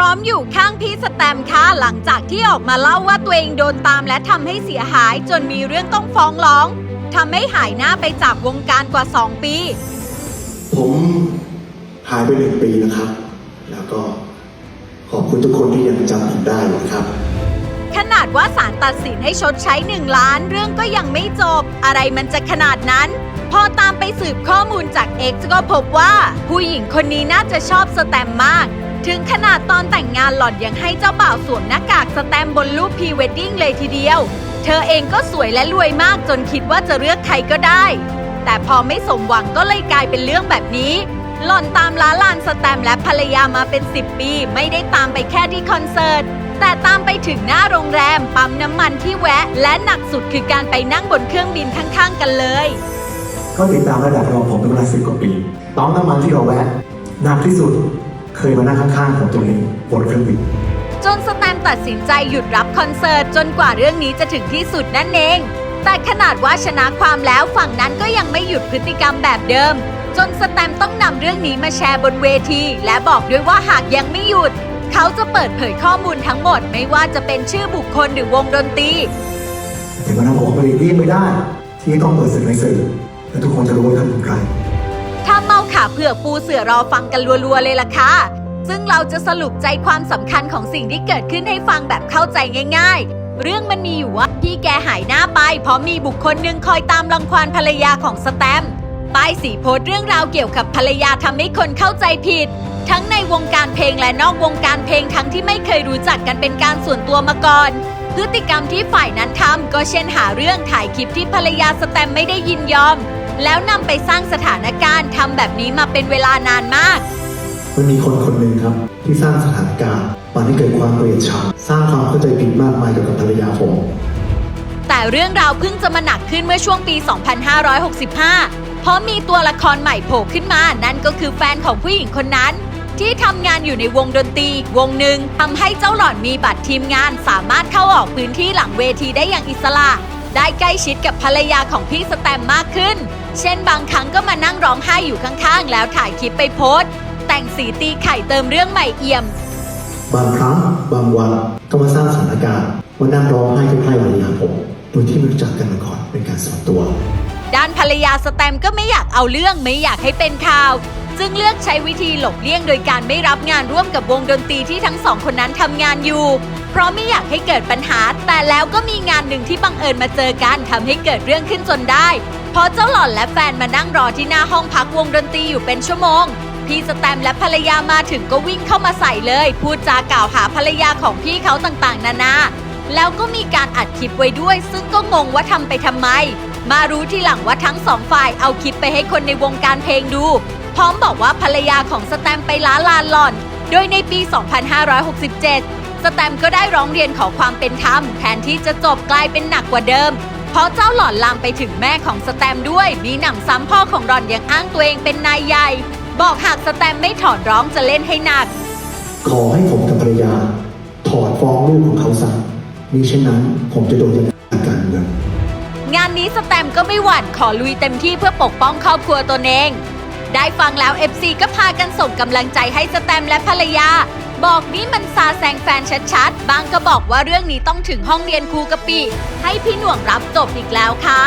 ร้อมอยู่ข้างพี่สแตมค่ะหลังจากที่ออกมาเล่าว่าตัวเองโดนตามและทำให้เสียหายจนมีเรื่องต้องฟ้องร้องทำให้หายหน้าไปจากวงการกว่า 2 ปี ผมหายไปหนึ่งปีนะครับ แล้วก็ขอบคุณทุกคนที่ยังจำผมได้นะครับ ขนาดว่าศาลตัดสินให้ชดใช้1ล้านเรื่องก็ยังไม่จบ อะไรมันจะขนาดนั้น พอตามไปสืบข้อมูลจาก X ก็พบว่า ผู้หญิงคนนี้น่าจะชอบสแตมมาก ถึงขนาดตอนแต่งงานหล่อนยังให้เจ้าบ่าวสวมหน้ากากสแตมบนรูปพรีเวดดิ้งเลยทีเดียว เธอเองก็สวยและรวยมากจนคิดว่าจะเลือกใครก็ได้ แต่พอไม่สมหวังก็เลยกลายเป็นเรื่องแบบนี้ หล่อนตามล้าลานสแตมและภรรยามาเป็น 10 ปี ไม่ได้ตามไปแค่ที่คอนเสิร์ตแต่ตามไปถึงหน้าโรงแรมปั๊มน้ำมันที่แวะ และหนักสุดคือการไปนั่งบนเครื่องบินข้างๆกันเลย ก็ติดตามระดับรองผมเป็นเวลาสิบกว่าปีปั๊มน้ำมันที่เราแวะหนักที่สุดเคยมานั่งข้างๆของตัวเองบนเครื่องบินจนสแตมป์ตัดสินใจหยุดรับคอนเสิร์ตจนกว่าเรื่องนี้จะถึงที่สุดนั่นเอง แต่ขนาดว่าชนะความแล้วฝั่งนั้นก็ยังไม่หยุดพฤติกรรมแบบเดิม จนสแตมป์ต้องนำเรื่องนี้มาแชร์บนเวที และบอกด้วยว่าหากยังไม่หยุด เขาจะเปิดเผยข้อมูลทั้งหมดไม่ว่าจะเป็นชื่อบุคคลหรือวงดนตรีแต่วันนั้นผมไปเรียกไม่ได้ ที่ต้องเปิดสื่อในสื่อ และทุกคนจะรู้ว่าท่านเป็นใคร ถ้าเมาขาเผือกปูเสือรอฟังกันรัวๆเลยล่ะค่ะ ซึ่งเราจะสรุปใจความสำคัญของสิ่งที่เกิดขึ้นให้ฟังแบบเข้าใจง่าย ๆ เรื่องมันมีอยู่ว่าพี่แกหายหน้าไป เพราะมีบุคคลหนึ่งคอยตามรังควานภรรยาของสแตมป์ป้ายสีโพสต์เรื่องราวเกี่ยวกับภรรยาทำให้คนเข้าใจผิด ทั้งในวงการเพลงและนอกวงการเพลงทั้งที่ไม่เคยรู้จักกันเป็นการส่วนตัวมาก่อนพฤติกรรมที่ฝ่ายนั้นทำก็เช่นหาเรื่องถ่ายคลิปที่ภรรยาสแตมไม่ได้ยินยอม แล้วนำไปสร้างสถานการณ์ทำแบบนี้มาเป็นเวลานานมาก มันมีคนคนหนึ่งครับ ที่สร้างสถานการณ์มันให้เกิดความเกลียดชังสร้างความเข้าใจผิดมากมายเกี่ยวกับภรรยาผม แต่เรื่องราวเพิ่งจะมาหนักขึ้นเมื่อช่วงปี 2565 เพราะมีตัวละครใหม่โผล่ขึ้นมา นั่นก็คือแฟนของผู้หญิงคนนั้น ที่ทำงานอยู่ในวงดนตรีวงหนึ่งทำให้เจ้าหล่อนมีบัตรทีมงานสามารถเข้าออกพื้นที่หลังเวทีได้อย่างอิสระ ได้ใกล้ชิดกับภรรยาของพี่สแตมมากขึ้น เช่นบางครั้งก็มานั่งร้องไห้อยู่ข้างๆ แล้วถ่ายคลิปไปโพสต์ แต่งสีตีไข่เติมเรื่องใหม่เอี่ยม บางครั้งบางวันก็มาสร้างสถานการณ์มานั่งร้องไห้ใกล้ๆภรรยาผมโดยที่ไม่รู้จักกันมาก่อนเป็นการส่วนตัว ด้านภรรยาสแตมก็ไม่อยากเอาเรื่องไม่อยากให้เป็นข่าว จึงเลือกใช้วิธีหลบเลี่ยงโดยการไม่รับงานร่วมกับวงดนตรีที่ทั้งสองคนนั้นทำงานอยู่เพ ราะไม่อยากให้เกิดปัญหา แต่แล้วก็มีงานหนึ่งที่บังเอิญมาเจอกันทำให้เกิดเรื่องขึ้นจนได้เพราะเจ้าหล่อนและแฟนมานั่งรอที่หน้าห้องพักวงดนตรีอยู่เป็นชั่วโมง พี่สแตมและภรรยามาถึงก็วิ่งเข้ามาใส่เลย พูดจากล่าวหาภรรยาของพี่เขาต่างๆ นานา แล้วก็มีการอัดคลิปไว้ด้วย ซึ่งก็งงว่าทำไปทำไม มารู้ทีหลังว่าทั้งสองฝ่ายเอาคลิปไปให้คนในวงการเพลงดู พร้อมบอกว่าภรรยาของสแตมไปล้าลานหล่อน โดยในปี 2567 สแตมก็ได้ร้องเรียนขอความเป็นธรรมแทนที่จะจบกลายเป็นหนักกว่าเดิม เพราะเจ้าหล่อนลามไปถึงแม่ของสแตมด้วยมีหนำซ้ำพ่อของหล่อนยังอ้างตัวเองเป็นนายใหญ่ บอกหากสแตมไม่ถอนร้องจะเล่นให้หนัก ขอให้ผมกับภรรยา ถอดฟ้องลูกของเขาซะมิเช่นนั้นผมจะโดนดำเนินการเงินงานนี้สแตมก็ไม่หวั่นขอลุยเต็มที่เพื่อปกป้องครอบครัวตนเอง ได้ฟังแล้ว FC ก็พากันส่งกำลังใจให้สแตมและภรรยา บอกนี่มันซาแซงแฟนชัดๆ บางก็บอกว่าเรื่องนี้ต้องถึงห้องเรียนครูกะปิ ให้พี่หน่วงรับจบอีกแล้วค่ะ